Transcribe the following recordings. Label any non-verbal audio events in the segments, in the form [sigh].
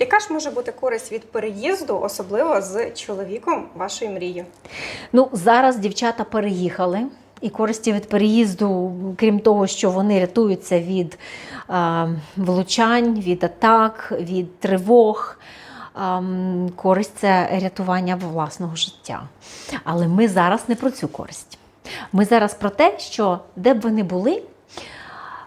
Яка ж може бути користь від переїзду, особливо з чоловіком вашої мрії? Ну, зараз дівчата переїхали. І користі від переїзду, крім того, що вони рятуються від е, влучань, від атак, від тривог. Ем, користь це рятування власного життя. Але ми зараз не про цю користь. Ми зараз про те, що де б ви не були,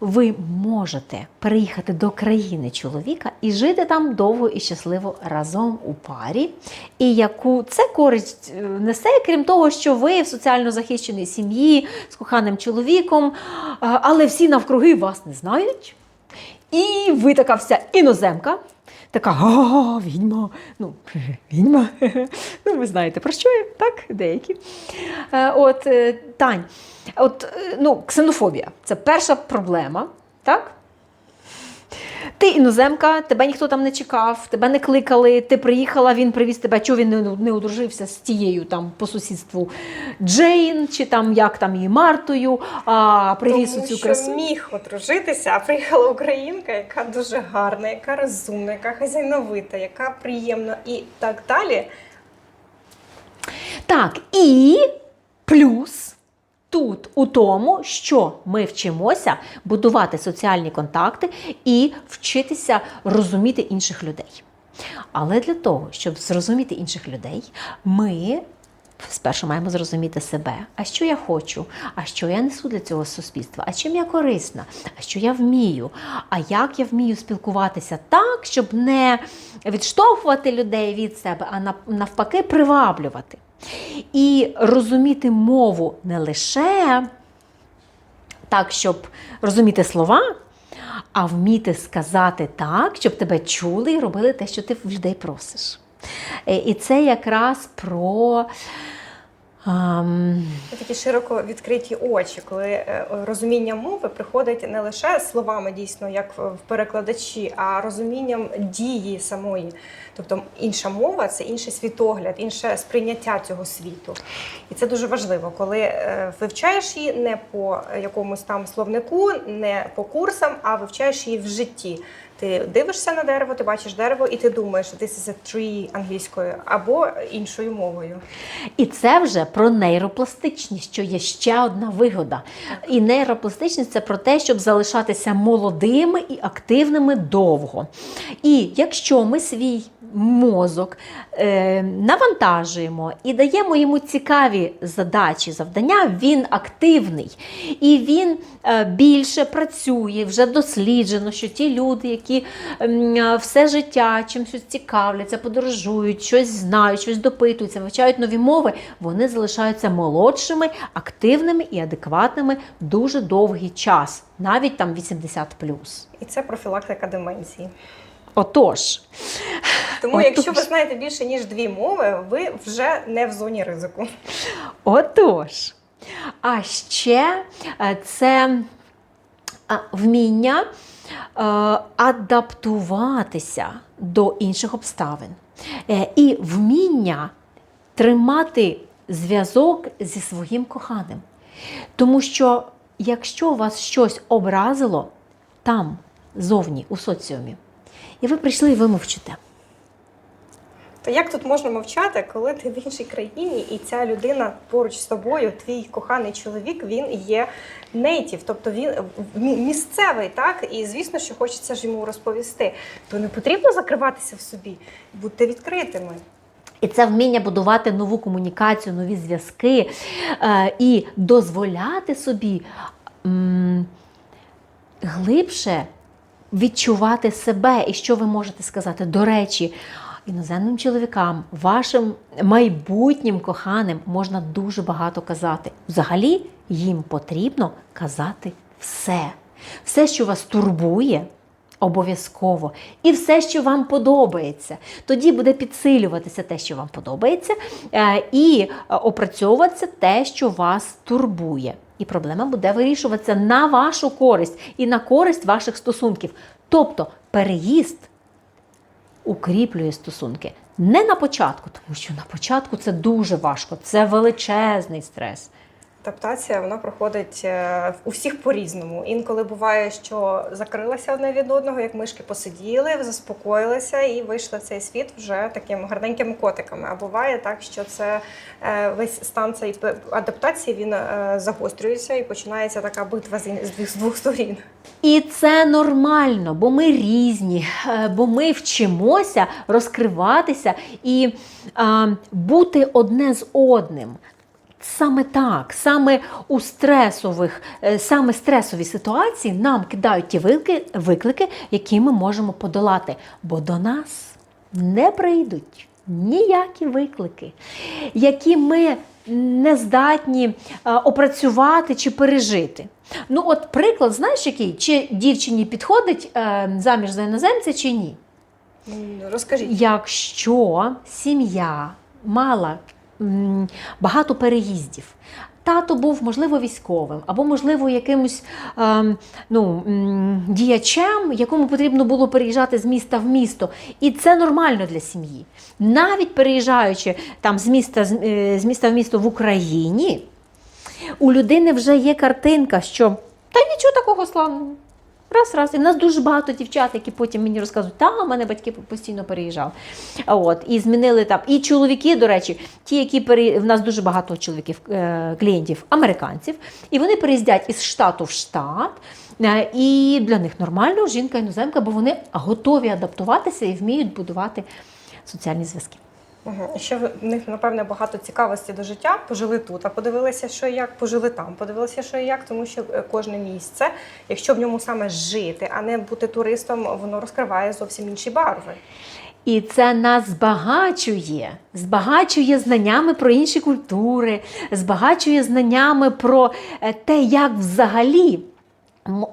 ви можете переїхати до країни чоловіка і жити там довго і щасливо разом у парі. І яку це користь е, несе, крім того, що ви в соціально захищеній сім'ї з коханим чоловіком, але всі навкруги вас не знають. І ви така вся іноземка. Така «О, відьма. Ну, [laughs] відьма. [laughs] Ну, ви знаєте, про що я, так? Деякі. Е, От, е, Тань, от, е, ну, ксенофобія це перша проблема, так? Ти іноземка, тебе ніхто там не чекав, тебе не кликали, ти приїхала, він привіз тебе, чого він не, не одружився з тією там по сусідству Джейн, чи там як там її Мартою, а привіз Тому цю красу. міг одружитися, а приїхала українка, яка дуже гарна, яка розумна, яка хазяйновита, яка приємна і так далі. Так, і плюс тут у тому, що ми вчимося будувати соціальні контакти і вчитися розуміти інших людей. Але для того, щоб зрозуміти інших людей, ми спершу маємо зрозуміти себе, а що я хочу, а що я несу для цього суспільства, а чим я корисна, а що я вмію, а як я вмію спілкуватися так, щоб не відштовхувати людей від себе, а навпаки приваблювати. І розуміти мову не лише так, щоб розуміти слова, а вміти сказати так, щоб тебе чули і робили те, що ти в людей просиш. Е, І це якраз про. Ем, Такі широко відкриті очі, коли е, розуміння мови приходить не лише словами, дійсно, як в в перекладачі, а розумінням дії самої. Тобто інша мова це інший світогляд, інше сприйняття цього світу. І це дуже важливо, коли е, вивчаєш її не по якомусь там словнику, не по курсам, а вивчаєш її в житті. Ти дивишся на дерево, ти бачиш дерево, і ти думаєш, this is a tree англійською або іншою мовою. І це вже про нейропластичність, що є ще одна вигода. І нейропластичність це про те, щоб залишатися молодими і активними довго. І якщо ми свій мозок е, навантажуємо і даємо йому цікаві задачі, завдання, він активний і він е, більше працює. Вже досліджено, що ті люди, які е, все життя чимось цікавляться, подорожують, щось знають, щось допитуються, вивчають нові мови, вони залишаються молодшими, активними і адекватними дуже довгий час, навіть там 80+. І це профілактика деменції. Отож, Тому, Отож. якщо ви знаєте більше ніж дві мови, ви вже не в зоні ризику. Отож, а ще е, це е, вміння адаптуватися до інших обставин Е, і вміння тримати зв'язок зі своїм коханим. Тому що якщо вас щось образило там, зовні, у соціумі, і ви прийшли і ви. То як тут можна мовчати, коли ти в іншій країні, і ця людина поруч з тобою, твій коханий чоловік, він є нейтів, тобто він місцевий, так? І звісно, що хочеться ж йому розповісти. То не потрібно закриватися в собі, будьте відкритими. І це вміння будувати нову комунікацію, нові зв'язки е, і дозволяти собі глибше відчувати себе. І що ви можете сказати? До речі, іноземним чоловікам, вашим майбутнім коханим можна дуже багато казати. Взагалі їм потрібно казати все. Все, що вас турбує, Обов'язково. І все, що вам подобається. Тоді буде підсилюватися те, що вам подобається, е, і е, опрацьовуватися те, що вас турбує. І проблема буде вирішуватися на вашу користь і на користь ваших стосунків. Тобто переїзд укріплює стосунки. Не на початку, тому що на початку це дуже важко, це величезний стрес. Адаптація вона проходить е, у всіх по-різному. Інколи буває, що закрилися одне від одного, як мишки посиділи, заспокоїлися і вийшли в цей світ вже такими гарненькими котиками. А буває так, що це е, весь стан цієї адаптації він е, загострюється і починається така битва з двох сторін. І це нормально, бо ми різні, е, бо ми вчимося розкриватися і а, бути одне з одним. Саме так, саме у стресових, е, саме стресові ситуації нам кидають ті виклики, які ми можемо подолати. Бо до нас не прийдуть ніякі виклики, які ми не здатні е, опрацювати чи пережити. Ну, от приклад, знаєш, який? Чи дівчині підходить е, заміж за іноземця, чи ні? Розкажіть. Якщо сім'я мала багато переїздів, тато був, можливо, військовим, або, можливо, якимось ем, ну, діячем, якому потрібно було переїжджати з міста в місто. І це нормально для сім'ї. Навіть переїжджаючи там з міста, з, е, міста в місто в Україні, у людини вже є картинка, що та нічого такого славного. Раз, раз. І в нас дуже багато дівчат, які потім мені розказують, та мене батьки постійно переїжджали. І змінили там. І чоловіки, до речі, ті, які пере... в нас дуже багато чоловіків, е, клієнтів, американців, і вони переїздять із штату в штат. Е, І для них нормально жінка іноземка, бо вони готові адаптуватися і вміють будувати соціальні зв'язки. Угу. Ще в них, напевне, багато цікавості до життя. Пожили тут, а подивилися, що і як, пожили там, подивилися, що і як, тому що е, кожне місце, якщо в ньому саме жити, а не бути туристом, воно розкриває зовсім інші барви. І це нас збагачує, збагачує знаннями про інші культури, збагачує знаннями про е, те, як взагалі.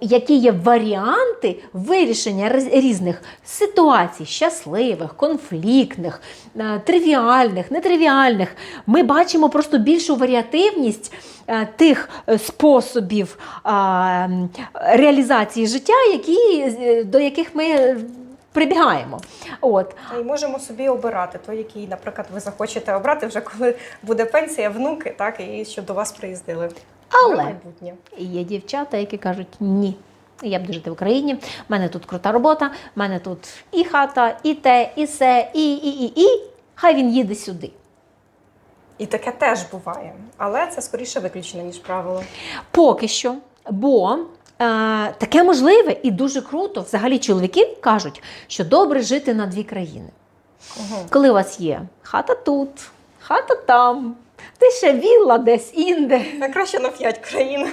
Які є варіанти вирішення різних ситуацій, щасливих, конфліктних, е, тривіальних, нетривіальних. Ми бачимо просто більшу варіативність е, тих е, способів реалізації життя, які, до яких ми прибігаємо. От. Й можемо собі обирати той, який, наприклад, ви захочете обрати вже коли буде пенсія, внуки, так і щоб до вас приїздили. Але-. Є дівчата, які кажуть ні. Я буду жити в Україні, в мене тут крута робота, в мене тут і хата, і те, і се, і, і, і, і. Хай він їде сюди. І таке теж буває, але це скоріше виключення, ніж правило. Поки що, бо е, таке можливе і дуже круто. Взагалі чоловіки кажуть, що добре жити на дві країни. Угу. Коли у вас є хата тут, хата там, ти ще вілла десь інде. Найкраще на п'ять країн.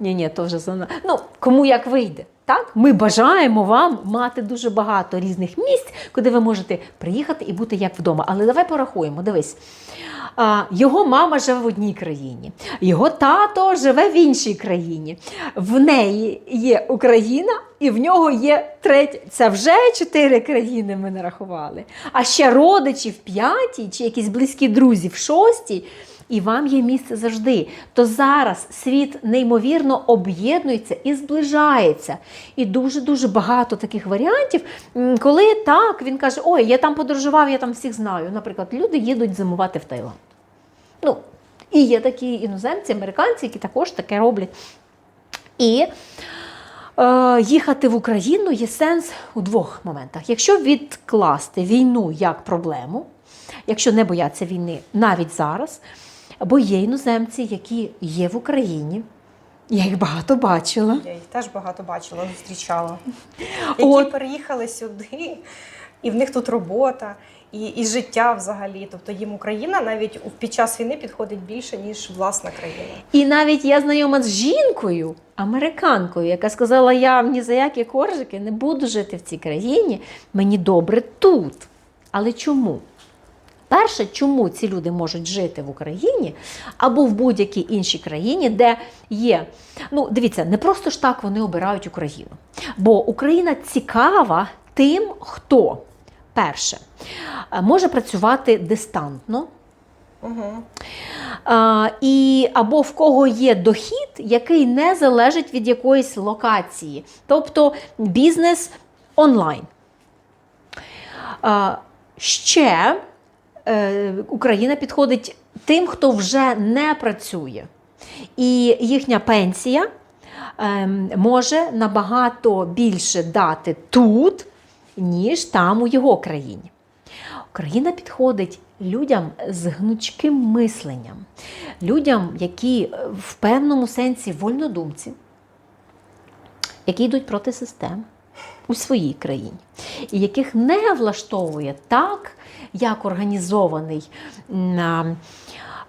Ні, ні, то вже зана. Ну, кому як вийде. Так? Ми бажаємо вам мати дуже багато різних місць, куди ви можете приїхати і бути як вдома. Але давай порахуємо, дивись. А, його мама живе в одній країні, його тато живе в іншій країні. В неї є Україна, і в нього є третя. Це вже чотири країни ми нарахували. А ще родичі в п'ятій, чи якісь близькі друзі в шостій. І вам є місце завжди. То зараз світ неймовірно об'єднується і зближається. І дуже-дуже багато таких варіантів, коли так, він каже: Ой, я там подорожував, я там всіх знаю. Наприклад, люди їдуть зимувати в Таїланд. Ну, і є такі іноземці, американці, які також таке роблять. І е, їхати в Україну є сенс у двох моментах. Якщо відкласти війну як проблему, якщо не бояться війни навіть зараз, бо є іноземці, які є в Україні. Я їх багато бачила. Я їх теж багато бачила, зустрічала. [laughs] Які От. переїхали сюди, і в них тут робота, і, і життя взагалі. Тобто їм Україна навіть під час війни підходить більше, ніж власна країна. І навіть я знайома з жінкою, американкою, яка сказала: я ні за які коржики не буду жити в цій країні, мені добре тут. Але чому? Перше, чому ці люди можуть жити в Україні або в будь-якій іншій країні, де є. Ну, дивіться, не просто ж так вони обирають Україну. Бо Україна цікава тим, хто перше е, може працювати дистантно, Угу. а, і або в кого є дохід, який не залежить від якоїсь локації, тобто бізнес онлайн. А, ще Україна підходить тим, хто вже не працює. І їхня пенсія ем, може набагато більше дати тут, ніж там у його країні. Україна підходить людям з гнучким мисленням, людям, які е, в певному сенсі вольнодумці, які йдуть проти систем у своїй країні, і яких не влаштовує так, як організований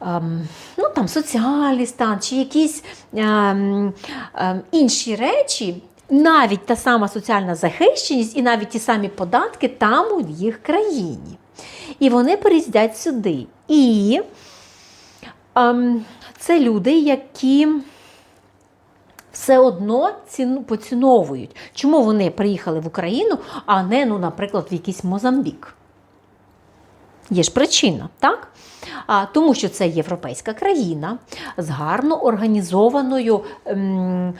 ем, ну, там, соціальний стан чи якісь ем, ем, інші речі. Навіть та сама соціальна захищеність і навіть ті самі податки там у їх країні. І вони переїздять сюди. І ем, це люди, які все одно ціну поціновують. Чому вони приїхали в Україну, а не, ну, наприклад, в якийсь Мозамбік? Є ж причина, так? А, тому що це європейська країна з гарно організованою ем,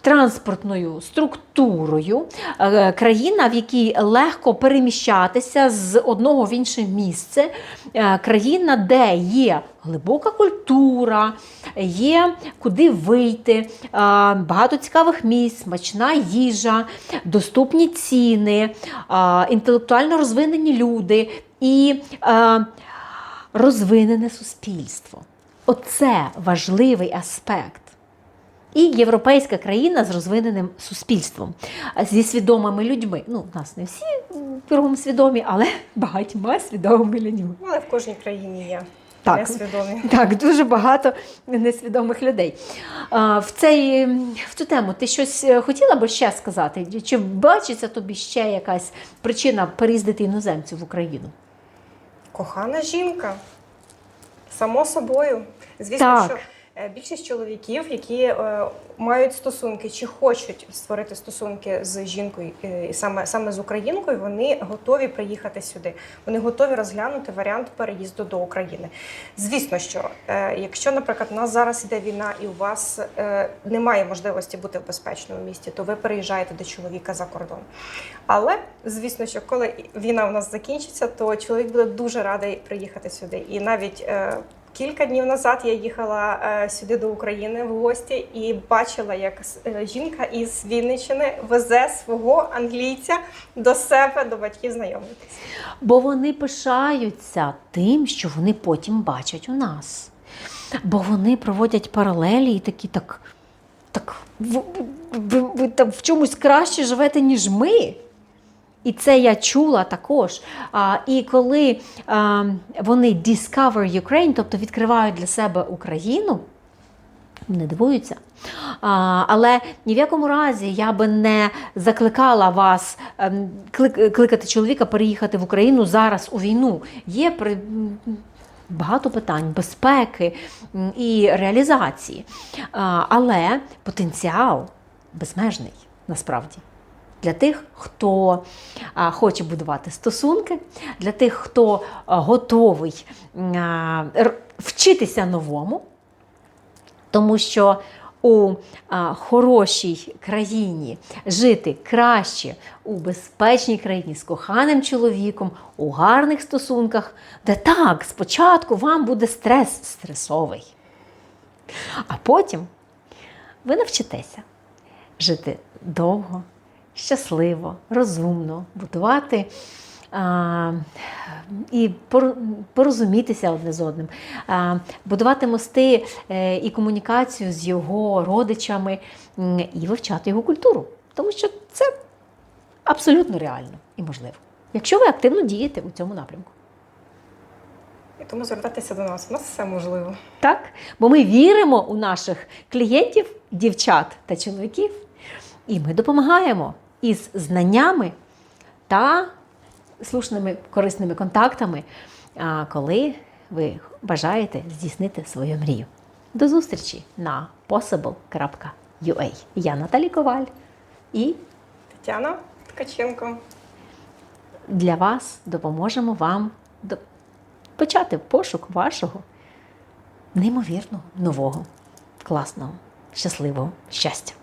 транспортною структурою, е, країна, в якій легко переміщатися з одного в інше місце, е, країна, де є глибока культура, є куди вийти, багато цікавих місць, смачна їжа, доступні ціни, інтелектуально розвинені люди і розвинене суспільство. Оце важливий аспект. І європейська країна з розвиненим суспільством, зі свідомими людьми. Ну, у нас не всі кругом свідомі, але [laughs] багатьма свідомими людьми. Але в кожній країні є Так. несвідомі. Так, дуже багато несвідомих людей. А, в, цей, в цю тему ти щось е, хотіла би ще сказати? Чи бачиться тобі ще якась причина переїздити іноземців в Україну? Кохана жінка. Само собою. Звісно, Так. що більшість чоловіків, які е, мають стосунки чи хочуть створити стосунки з жінкою, е, і саме, саме з українкою, вони готові приїхати сюди. Вони готові розглянути варіант переїзду до України. Звісно, що е, якщо, наприклад, у нас зараз іде війна і у вас е, немає можливості бути в безпечному місті, то ви переїжджаєте до чоловіка за кордон. Але звісно, що коли війна у нас закінчиться, то чоловік буде дуже радий приїхати сюди. І навіть е, кілька днів назад я їхала е, сюди до України в гості і бачила, як е, жінка із Вінниччини везе свого англійця до себе, до батьків знайомитися. Бо вони пишаються тим, що вони потім бачать у нас. Бо вони проводять паралелі і такі так. так ви, ви, ви там в чомусь краще живете, ніж ми. І це я чула також. А, і коли а, вони discover Ukraine, тобто відкривають для себе Україну, не дивуються. А, але ні в якому разі я би не закликала вас ем, клик- кликати чоловіка переїхати в Україну зараз у війну. Є при. Багато питань безпеки і реалізації. Але потенціал безмежний насправді. Для тих, хто хоче будувати стосунки, для тих, хто готовий вчитися новому, тому що у хорошій країні жити краще у безпечній країні з коханим чоловіком, у гарних стосунках, де так, спочатку вам буде стрес стресовий. А потім ви навчитеся жити довго, щасливо, розумно, будувати а, і порозумітися одне з одним, а, будувати мости е, і комунікацію з його родичами і вивчати його культуру. Тому що це абсолютно реально і можливо, якщо ви активно дієте у цьому напрямку. І тому звертайтеся до нас. У нас все можливо. Так? Бо ми віримо у наших клієнтів, дівчат та чоловіків, і ми допомагаємо із знаннями та слушними корисними контактами, коли ви бажаєте здійснити свою мрію. До зустрічі на possible.ua. Я Наталі Коваль і Тетяна Ткаченко. для вас допоможемо вам почати пошук вашого неймовірного, нового, класного, щасливого щастя.